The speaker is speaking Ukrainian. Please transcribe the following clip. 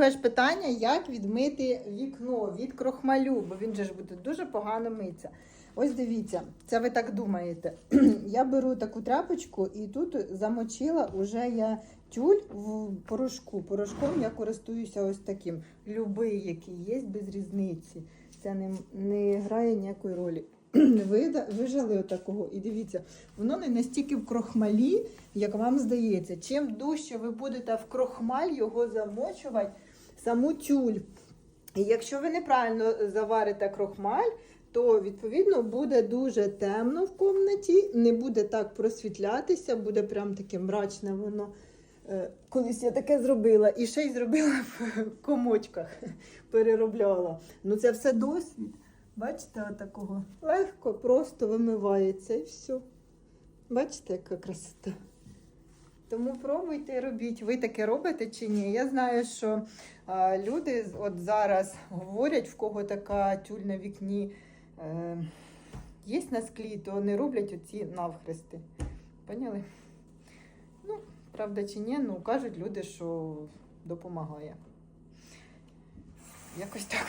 друге ж питання: як відмити вікно від крохмалю, бо він же ж буде дуже погано митися. Ось дивіться, це ви так думаєте. я беру таку тряпочку і тут замочила уже я тюль в порошку. Порошком я користуюся ось таким. Любий, який є, без різниці. Це не, не грає ніякої ролі. Вижали отакого. І дивіться, воно не настільки в крохмалі, як вам здається. Чим дужче ви будете в крохмаль його замочувати, саму тюль. І якщо ви неправильно заварите крохмаль, то відповідно буде дуже темно в кімнаті, не буде так просвітлятися, буде прям таке мрачне воно. Е, Колись я таке зробила і ще й зробила в комочках, переробляла. Ну це все досвід. Бачите, отакого легко, просто вимивається і все. Бачите, яка красота. Тому пробуйте робіть. Ви таке робите чи ні? Я знаю, що а, люди от зараз говорять, в кого така тюль на вікні е, є на склі, то не роблять оці навхрести. Поняли? Ну, правда чи ні, ну кажуть люди, що допомагає. Якось так.